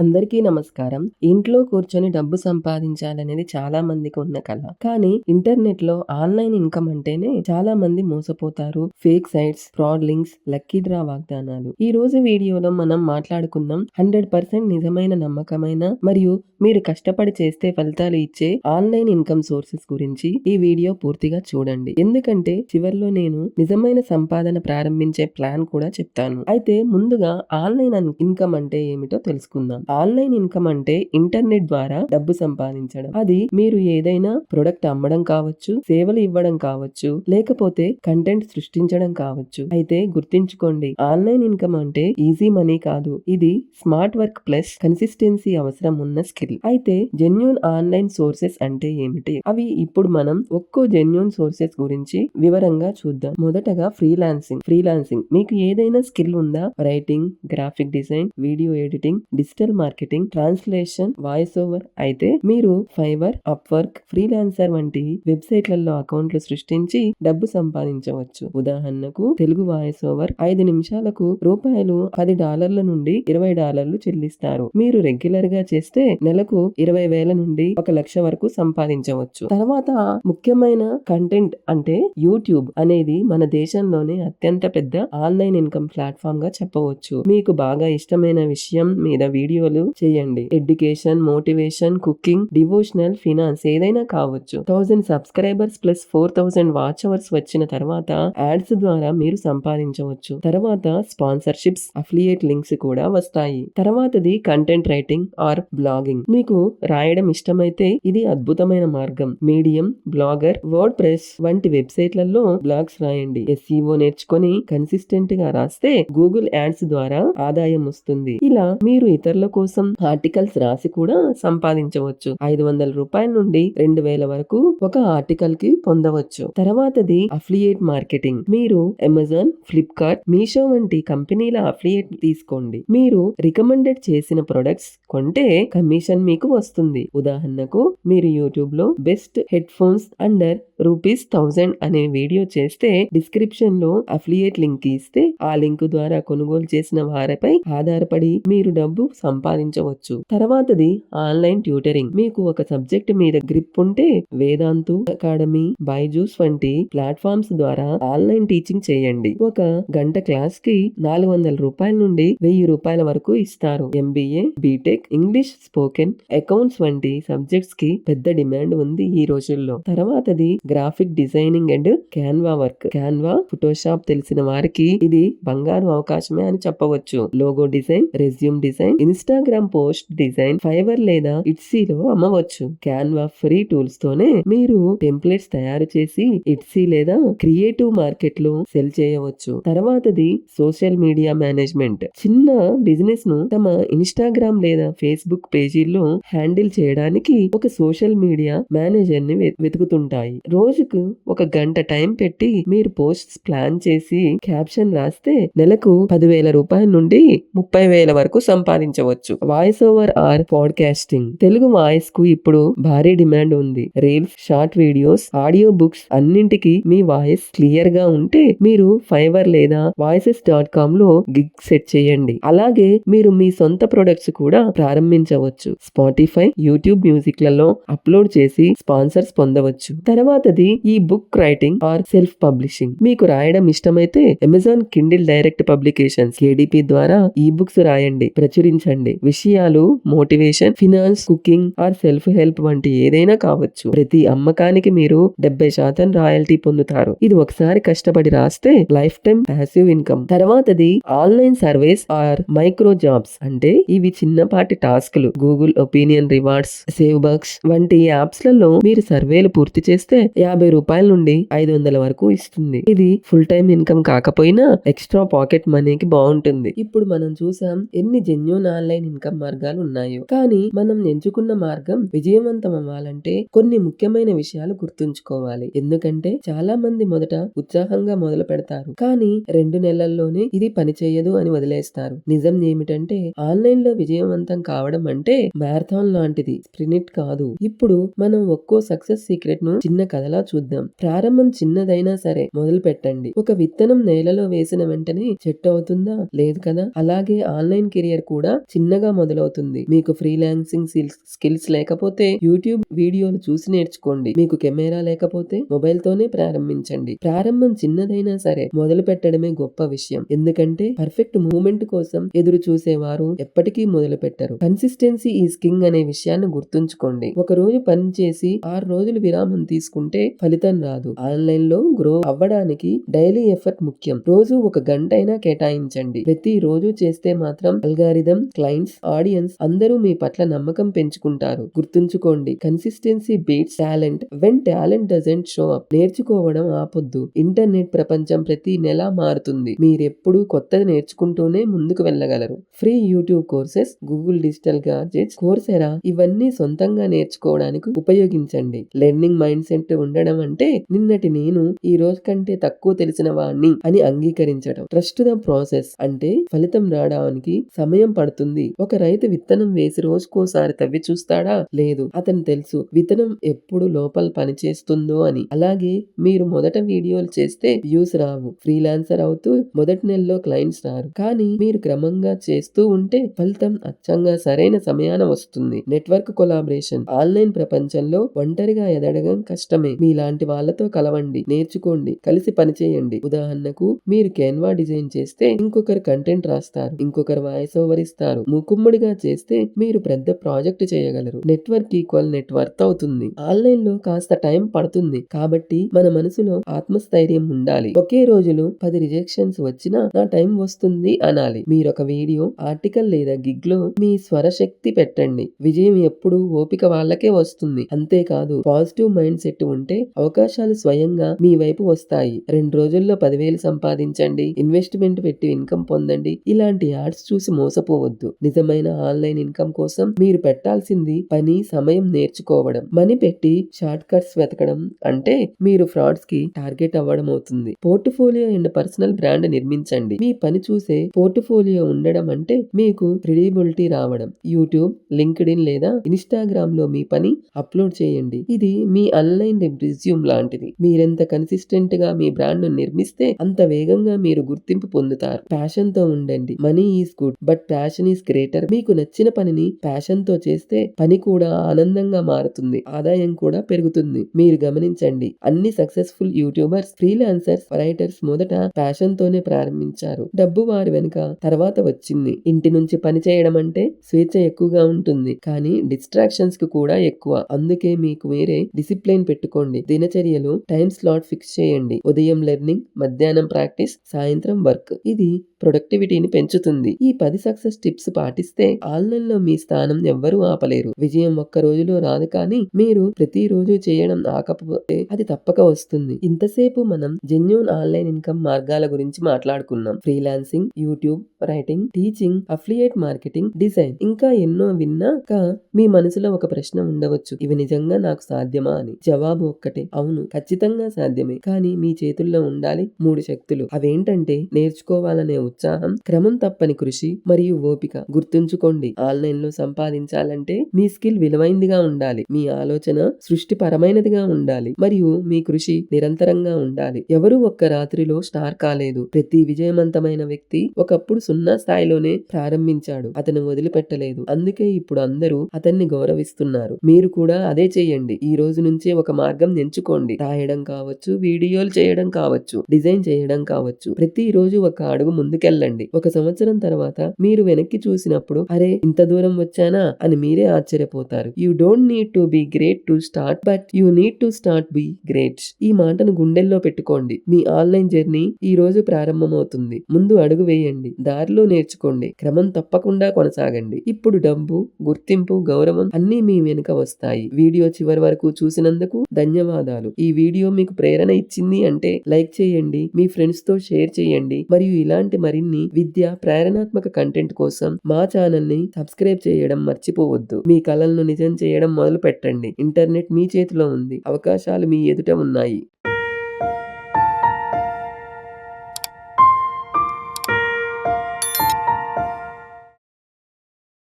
అందరికీ నమస్కారం. ఇంట్లో కూర్చొని డబ్బు సంపాదించాలనేది చాలా మందికి ఉన్న కళ కానీ ఇంటర్నెట్లో ఆన్లైన్ ఇన్కమ్ అంటేనే చాలా మంది మోసపోతారు. Fake sites fraud links lucky draw వాగ్దానాలు. ఈ రోజు వీడియోలో మనం మాట్లాడుకుందాం హండ్రెడ్ పర్సెంట్ నిజమైన నమ్మకమైన మరియు మీరు కష్టపడి చేస్తే ఫలితాలు ఇచ్చే ఆన్లైన్ ఇన్కమ్ సోర్సెస్ గురించి ఈ వీడియో పూర్తిగా చూడండి. ఎందుకంటే చివరిలో నేను నిజమైన సంపాదన ప్రారంభించే ప్లాన్ కూడా చెప్తాను. అయితే ముందుగా ఆన్లైన్ ఇన్కమ్ అంటే ఏమిటో తెలుసుకుందాం. ఆన్లైన్ ఇన్కమ్ అంటే ఇంటర్నెట్ ద్వారా డబ్బు సంపాదించడం. అది మీరు ఏదైనా ప్రొడక్ట్ అమ్మడం కావచ్చు సేవలు ఇవ్వడం కావచ్చు లేకపోతే కంటెంట్ సృష్టించడం కావచ్చు. అయితే గుర్తించుకోండి ఆన్లైన్ ఇన్కమ్ అంటే ఈజీ మనీ కాదు. ఇది స్మార్ట్ వర్క్ ప్లస్ కన్సిస్టెన్సీ అవసరం ఉన్న స్కిల్. అయితే జెన్యున్ ఆన్లైన్ సోర్సెస్ అంటే ఏమిటి? అవి ఇప్పుడు మనం ఒక్కో జెన్యున్ సోర్సెస్ గురించి వివరంగా చూద్దాం. మొదటగా ఫ్రీలాన్సింగ్. ఫ్రీలాన్సింగ్. మీకు ఏదైనా స్కిల్ ఉందా? Writing graphic design video editing digital marketing translation voice over అయితే మీరు ఫైవర్ అప్వర్క్ ఫ్రీలాన్సర్ వంటి వెబ్సైట్లలో అకౌంట్లు సృష్టించి డబ్బు సంపాదించవచ్చు. ఉదాహరణకు తెలుగు వాయిస్ ఓవర్ ఐదు నిమిషాలకు రూపాయలు పది డాలర్ల నుండి ఇరవై డాలర్లు చెల్లిస్తారు. మీరు రెగ్యులర్గా చేస్తే నెలకు ఇరవై వేల నుండి ఒక లక్ష వరకు సంపాదించవచ్చు. తర్వాత ముఖ్యమైన కంటెంట్ అంటే యూట్యూబ్ అనేది మన దేశంలోనే అత్యంత పెద్ద ఆన్లైన్ ఇన్కమ్ ప్లాట్ఫామ్గా చెప్పవచ్చు. మీకు బాగా ఇష్టమైన విషయం మీద వీడియో వీడియోలు చేయండి. Education motivation cooking devotional finance ఏదైనా కావచ్చు. Thousand subscribers plus four thousand watch hours వచ్చిన తర్వాత యాడ్స్ ద్వారా మీరు సంపాదించవచ్చు. తర్వాత స్పాన్సర్షిప్స్ అఫిలియేట్ లింక్స్ కూడా వస్తాయి. తర్వాతది కంటెంట్ రైటింగ్ ఆర్ బ్లాగింగ్ మీకు రాయడం ఇష్టమైతే ఇది అద్భుతమైన మార్గం. మీడియం బ్లాగర్ వర్డ్ ప్రెస్ వంటి వెబ్సైట్లలో బ్లాగ్స్ రాయండి. ఎస్ఈఓ నేర్చుకొని కన్సిస్టెంట్గా రాస్తే గూగుల్ యాడ్స్ ద్వారా ఆదాయం వస్తుంది. ఇలా మీరు ఇతరుల కోసం ఆర్టికల్స్ రాసి కూడా సంపాదించవచ్చు. ఐదు వందల రూపాయల నుండి రెండు వేల వరకు ఒక ఆర్టికల్కి పొందవచ్చు. తర్వాతది అఫిలియేట్ మార్కెటింగ్. మీరు అమెజాన్ ఫ్లిప్కార్ట్ మీషో వంటి కంపెనీల అఫ్లియేట్ తీసుకోండి. మీరు రికమెండెడ్ చేసిన ప్రొడక్ట్స్ కొంటే కమిషన్ మీకు వస్తుంది. ఉదాహరణకు మీరు యూట్యూబ్లో best head phones under rupees thousand అనే వీడియో చేస్తే డిస్క్రిప్షన్లో అఫిలియేట్ లింక్ ఇస్తే ఆ లింక్ ద్వారా కొనుగోలు చేసిన వారిపై ఆధారపడి మీరు డబ్బు సంపాదించవచ్చు. తర్వాతది ఆన్లైన్ ట్యూటరింగ్. మీకు ఒక సబ్జెక్ట్ మీద గ్రిప్ ఉంటే వేదాంతు అకాడమీ బైజూస్ వంటి ప్లాట్ఫామ్స్ ద్వారా ఆన్లైన్ టీచింగ్ చేయండి. ఒక గంట క్లాస్కి నాలుగు వందల రూపాయల నుండి వెయ్యి రూపాయల వరకు ఇస్తారు. MBA BTech English spoken accounts వంటి సబ్జెక్ట్స్కి పెద్ద డిమాండ్ ఉంది ఈ రోజుల్లో. తర్వాతది graphic designing and Canva work. Canva Photoshop తెలిసిన వారికి ఇది బంగారు అవకాశమే అని చెప్పవచ్చు. Logo design resume design Instagram post design Fiverr లేదా ఇట్సీలో అమ్మవచ్చు. క్యాన్వా ఫ్రీ టూల్స్ తోనే మీరు టెంప్లెట్స్ తయారు చేసి ఇట్సీ లేదా క్రియేటివ్ మార్కెట్లో సెల్ చేయవచ్చు. తర్వాతది సోషల్ మీడియా మేనేజ్మెంట్. చిన్న బిజినెస్ను తమ ఇన్స్టాగ్రామ్ లేదా ఫేస్బుక్ పేజీల్లో హ్యాండిల్ చేయడానికి ఒక సోషల్ మీడియా మేనేజర్ని వెతుకుతుంటాయి. రోజుకు ఒక గంట టైం పెట్టి మీరు పోస్ట్స్ ప్లాన్ చేసి క్యాప్షన్ రాస్తే నెలకు పదివేల రూపాయల నుండి ముప్పై వేల వరకు సంపాదించవచ్చు. Voice over or podcasting Telugu వాయిస్కు ఇప్పుడు భారీ డిమాండ్ ఉంది. Reels short videos audio books అన్నింటికి మీ వాయిస్ క్లియర్గా ఉంటే మీరు ఫైవర్ లేదా వాయిసెస్ డాట్ కామ్లో గిగ్ సెట్ చేయండి. అలాగే మీరు మీ సొంత ప్రొడక్ట్స్ కూడా ప్రారంభించవచ్చు. స్పాటిఫై యూట్యూబ్ మ్యూజిక్లలో అప్లోడ్ చేసి స్పాన్సర్స్ పొందవచ్చు. తర్వాతది ebook writing or self publishing మీకు రాయడం ఇష్టమైతే Amazon Kindle direct publications KDP ద్వారా ఈ బుక్స్ రాయండి. ప్రచురించండి. విషయాలు motivation finance cooking or self help వంటి ఏదైనా కావచ్చు. ప్రతి అమ్మకానికి మీరు డెబ్బై శాతం రాయల్టీ పొందుతారు. ఇది ఒకసారి కష్టపడి రాస్తే లైఫ్ టైం ప్యాసివ్ ఇన్కమ్. తర్వాతది online service or micro jobs. అంటే ఇవి చిన్నపాటి టాస్క్లు. Google opinion rewards save box వంటి యాప్స్లలో మీరు సర్వేలు పూర్తి చేస్తే యాభై రూపాయల నుండి ఐదు వందల వరకు ఇస్తుంది. ఇది ఫుల్ టైం ఇన్కమ్ కాకపోయినా ఎక్స్ట్రా పాకెట్ మనీకి బాగుంటుంది. ఇప్పుడు మనం చూసాం ఎన్ని జెన్యున్ ఆన్లైన్ ఇన్కమ్ మార్గాలు ఉన్నాయో కానీ మనం ఎంచుకున్న మార్గం విజయవంతం అవ్వాలంటే కొన్ని ముఖ్యమైన విషయాలు గుర్తుంచుకోవాలి. ఎందుకంటే చాలా మంది మొదట ఉత్సాహంగా మొదలు పెడతారు. కానీ రెండు నెలల్లోనే ఇది పనిచేయదు అని వదిలేస్తారు. నిజం ఏమిటంటే ఆన్లైన్లో విజయవంతం కావడం అంటే మ్యారథాన్ లాంటిది స్ప్రినిట్ కాదు. ఇప్పుడు మనం ఒక్కో సక్సెస్ సీక్రెట్ను చిన్న కథలా చూద్దాం. ప్రారంభం చిన్నదైనా సరే మొదలు పెట్టండి. ఒక విత్తనం నేలలో వేసిన వెంటనే చెట్టు అవుతుందా? లేదు కదా? అలాగే ఆన్లైన్ కెరియర్ కూడా చిన్న చిన్నగా మొదలవుతుంది. మీకు ఫ్రీలాన్సింగ్ స్కిల్స్ లేకపోతే యూట్యూబ్ వీడియోలు చూసి నేర్చుకోండి. మీకు కెమెరా లేకపోతే మొబైల్ తోనే ప్రారంభించండి. ప్రారంభం చిన్నదైనా సరే మొదలు పెట్టడమే గొప్ప విషయం. ఎందుకంటే పర్ఫెక్ట్ మూమెంట్ కోసం ఎదురు చూసేవారు ఎప్పటికీ మొదలు పెట్టరు. కన్సిస్టెన్సీ ఈజ్ కింగ్ అనే విషయాన్ని గుర్తుంచుకోండి. ఒక రోజు పని చేసి ఆరు రోజులు విరామం తీసుకుంటే ఫలితం రాదు. ఆన్లైన్లో గ్రో అవ్వడానికి డైలీ ఎఫర్ట్ ముఖ్యం. రోజు ఒక గంట అయినా కేటాయించండి. ప్రతి రోజు చేస్తే మాత్రం అల్గారిథం క్లయింట్స్ ఆడియన్స్ అందరూ మీ పట్ల నమ్మకం పెంచుకుంటారు. గుర్తుంచుకోండి consistency beats talent when talent doesn't show up నేర్చుకోవడం ఆపొద్దు. ఇంటర్నెట్ ప్రపంచం ప్రతి నెల మారుతుంది. మీరెప్పుడూ కొత్తది నేర్చుకుంటూనే ముందుకు వెళ్ళగలరు. Free YouTube courses Google digital gadgets Coursera ఇవన్నీ సొంతంగా నేర్చుకోవడానికి ఉపయోగించండి. లెర్నింగ్ మైండ్ సెట్ ఉండడం అంటే నిన్నటి నేను ఈ రోజు కంటే తక్కువ తెలిసిన వాణ్ణి అని అంగీకరించడం. ట్రస్ట్ ద ప్రాసెస్ అంటే ఫలితం రావడానికి సమయం పడుతుంది ఒక రైతు విత్తనం వేసి రోజుకోసారి తవ్వి చూస్తాడా? లేదు. అతను తెలుసు విత్తనం ఎప్పుడు లోపల పనిచేస్తుందో అని. అలాగే మీరు మొదట వీడియోలు చేస్తే వ్యూస్ రావు. ఫ్రీలాన్సర్ అవుతూ మొదటి నెలలో క్లయింట్స్ రారు. కానీ మీరు క్రమంగా చేస్తూ ఉంటే ఫలితం అచ్చంగా సరైన సమయాన వస్తుంది. Network collaboration. ఆన్లైన్ ప్రపంచంలో ఒంటరిగా ఎదగడం కష్టమే. మీలాంటి వాళ్ళతో కలవండి నేర్చుకోండి కలిసి పనిచేయండి. ఉదాహరణకు మీరు కెన్వా డిజైన్ చేస్తే ఇంకొకరు కంటెంట్ రాస్తారు ఇంకొకరు వాయిస్ ఓవర్ ఇస్తారు. ముకుమ్మడిగా చేస్తే మీరు పెద్ద ప్రాజెక్ట్ చేయగలరు. నెట్వర్క్ ఈక్వల్ నెట్వర్క్ అవుతుంది. ఆన్లైన్లో కాస్త టైం పడుతుంది. కాబట్టి మన మనసులో ఆత్మస్థైర్యం ఉండాలి. ఒకే రోజులో పది రిజెక్షన్స్ వచ్చినా నా టైం వస్తుంది అనాలి. మీరొక వీడియో ఆర్టికల్ లేదా గిగ్లో మీ స్వరశక్తి పెట్టండి. విజయం ఎప్పుడు ఓపిక వాళ్ళకే వస్తుంది. అంతేకాదు పాజిటివ్ మైండ్ సెట్ ఉంటే అవకాశాలు స్వయంగా మీ వైపు వస్తాయి. రెండు రోజుల్లో పదివేలు సంపాదించండి. ఇన్వెస్ట్మెంట్ పెట్టి ఇన్కమ్ పొందండి. ఇలాంటి యాడ్స్ చూసి మోసపోవద్దు. నిజమైన ఆన్లైన్ ఇన్కమ్ కోసం మీరు పెట్టాల్సింది పని సమయం నేర్చుకోవడం. మనీ పెట్టి షార్ట్ కట్స్ వెతకడం అంటే మీరు ఫ్రాడ్స్కి టార్గెట్ అవ్వడం అవుతుంది. పోర్ట్ఫోలియో అండ్ పర్సనల్ బ్రాండ్ నిర్మించండి. మీ పని చూసే పోర్ట్ఫోలియో ఉండడం అంటే మీకు క్రెడిబిలిటీ రావడం. యూట్యూబ్ లింక్డ్ ఇన్ లేదా ఇన్స్టాగ్రామ్లో మీ పని అప్లోడ్ చేయండి. ఇది మీ ఆన్లైన్ రిజ్యూమ్ లాంటిది. మీరెంత కన్సిస్టెంట్గా మీ బ్రాండ్ నిర్మిస్తే అంత వేగంగా మీరు గుర్తింపు పొందుతారు. ప్యాషన్తో ఉండండి. Money is good but passion is greater. మీకు నచ్చిన పనిని ప్యాషన్తో చేస్తే పని కూడా ఆనందంగా మారుతుంది. ఆదాయం కూడా పెరుగుతుంది. మీరు గమనించండి. అన్ని సక్సెస్ఫుల్ యూట్యూబర్స్ ఫ్రీలాన్సర్స్ రైటర్స్ మొదట ప్యాషన్ తోనే ప్రారంభించారు. డబ్బు వారి వెనుక తర్వాత వచ్చింది. ఇంటి నుంచి పని చేయడం అంటే స్వేచ్ఛ ఎక్కువగా ఉంటుంది. కానీ డిస్ట్రాక్షన్స్కు కూడా ఎక్కువ. అందుకే మీకు వేరే డిసిప్లైన్ పెట్టుకోండి. దినచర్యలో టైం స్లాట్ ఫిక్స్ చేయండి. ఉదయం లెర్నింగ్ మధ్యాహ్నం ప్రాక్టీస్ సాయంత్రం వర్క్. ఇది ప్రొడక్టివిటీని పెంచుతుంది. ఈ పది సక్సెస్ టిప్స్ పాటిస్తే ఆన్లైన్లో మీ స్థానం ఎవ్వరూ ఆపలేరు. విజయం ఒక్క రోజులో రాదు కానీ మీరు ప్రతిరోజు చేయడం ఆకపోతే అది తప్పక వస్తుంది. ఇంతసేపు మనం జెన్యున్ ఆన్లైన్ ఇన్కమ్ మార్గాల గురించి మాట్లాడుకున్నాం. Freelancing YouTube writing teaching affiliate marketing design. ఇంకా ఎన్నో విన్నాక మీ మనసులో ఒక ప్రశ్న ఉండవచ్చు. ఇవి నిజంగా నాకు సాధ్యమా అని. జవాబు ఒక్కటే. అవును ఖచ్చితంగా సాధ్యమే. కానీ మీ చేతుల్లో ఉండాలి మూడు శక్తులు. అవేంటంటే నేర్చుకోవాలనే ఉత్సాహం క్రమం తప్పని కృషి మరియు ఓపిక. గుర్తుంచుకోండి. ఆన్లైన్లో సంపాదించాలంటే మీ స్కిల్ విలువైందిగా ఉండాలి. మీ ఆలోచన సృష్టిపరమైనదిగా ఉండాలి. మరియు మీ కృషి నిరంతరంగా ఉండాలి. ఎవరు ఒక్క రాత్రిలో స్టార్ కాలేదు. ప్రతి విజయవంతమైన వ్యక్తి ఒకప్పుడు సున్నా స్థాయిలోనే ప్రారంభించాడు. అతను వదిలిపెట్టలేదు. అందుకే ఇప్పుడు అందరూ అతన్ని గౌరవిస్తున్నారు. మీరు కూడా అదే చేయండి. ఈ రోజు నుంచే ఒక మార్గం ఎంచుకోండి. రాయడం కావచ్చు వీడియోలు చేయడం కావచ్చు డిజైన్ చేయడం కావచ్చు. ప్రతి రోజు ఒక అడుగు ముందుకెళ్ళండి. ఒక సంవత్సరం తర్వాత మీరు వెనక్కి చూసినప్పుడు అరే ఇంత దూరం వచ్చానా? అని మీరే ఆశ్చర్యపోతారు. You don't need to be great to start but you need to start be great ఈ మాటను గుండెల్లో పెట్టుకోండి. మీ ఆన్లైన్ జర్నీ ఈ రోజు ప్రారంభమవుతుంది. ముందు అడుగు వేయండి. దారిలో నేర్చుకోండి. క్రమం తప్పకుండా కొనసాగండి. ఇప్పుడు డబ్బు గుర్తింపు గౌరవం అన్నీ మీ వెనుక వస్తాయి. వీడియో చివరి వరకు చూసినందుకు ధన్యవాదాలు. ఈ వీడియో మీకు ప్రేరణ ఇచ్చింది అంటే లైక్ చేయండి మీ ఫ్రెండ్స్తో షేర్ చేయండి మరియు ఇలాంటి మరిన్ని విద్య ప్రేరణాత్మక కంటెంట్ కోసం మా ఛానల్ని సబ్స్క్రైబ్ చేయడం మర్చిపోవద్దు. మీ కలలను నిజం చేయడం మొదలు పెట్టండి ఇంటర్నెట్ మీ చేతిలో ఉంది. అవకాశాలు మీ ఎదుట ఉన్నాయి.